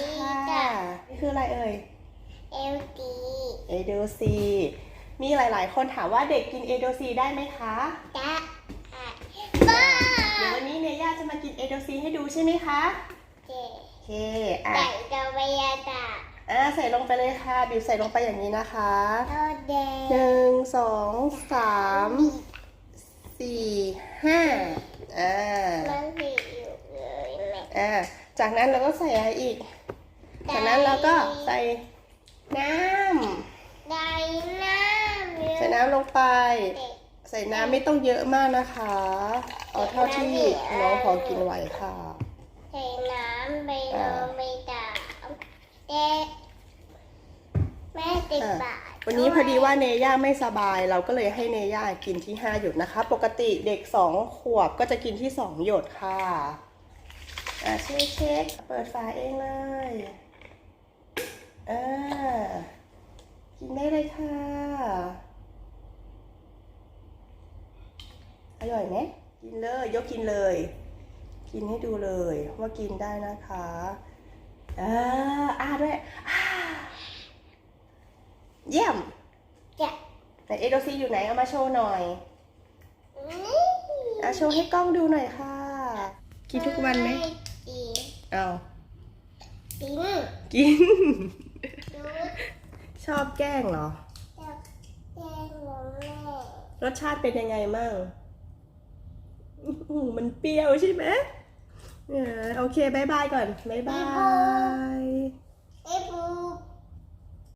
ดีค่ะนี่คืออะไรเอ่ยเอลดีเอโดซี มีหลาย ๆ คนถามว่าเด็กกินเอโดซีได้ไหมคะจ้าอะบ้าเดี๋ยววันนี้เนย่าจะมากินเอโดซีให้ดูใช่ไหมคะเจ๊โอเคอะแต่จะไปยาตาอะใส่ลงไปเลยค่ะ บิวใส่ลงไปอย่างนี้นะคะโตเดหนึ่งสองสามสี่ห้าอ่ามันผิดอยู่เลยแม่อ่า จากนั้นเราก็ใส่อะไรอีก จากนั้นเราก็ใส่น้ได้น้ำเยำอะใส่น้ำลงไปเด็กใส่น้ำไม่ต้องเยอะมากนะคะ เอาเท่าที่น้องพอกินไหวค่ะ ใส่น้ำไปนอนไปตามเด็กแม่ติดบาทวันนี้พอดีว่าเนย่าไม่สบายเราก็เลยให้เนย่ากินที่ 5 หยดนะคะ ปกติเด็ก 2 ขวบก็จะกินที่ 2 หยดค่ะ อะเช็คเช็คเปิดฝาเองเลยอ่ากินได้เลยค่ะ อร่อยไหมกินเลยยกกินเลย กินให้ดูเลยว่ากินได้นะคะอ่าอ้าด้วยอ่าเยี่ยมจะแต่เอโดซีอยู่ไหนเอามาโชว์หน่อยนี่อะโชว์ให้กล้องดูหน่อยค่ะ กินทุกวันไหมกิน เอากินกิน ดูชอบแกล้งเหรอจะแกล้งหนูแม่รสชาติเป็นยังไงมั่งอื้อหือมันเปรี้ยวใช่ไหมเออโอเคบายบายก่อนบายบาย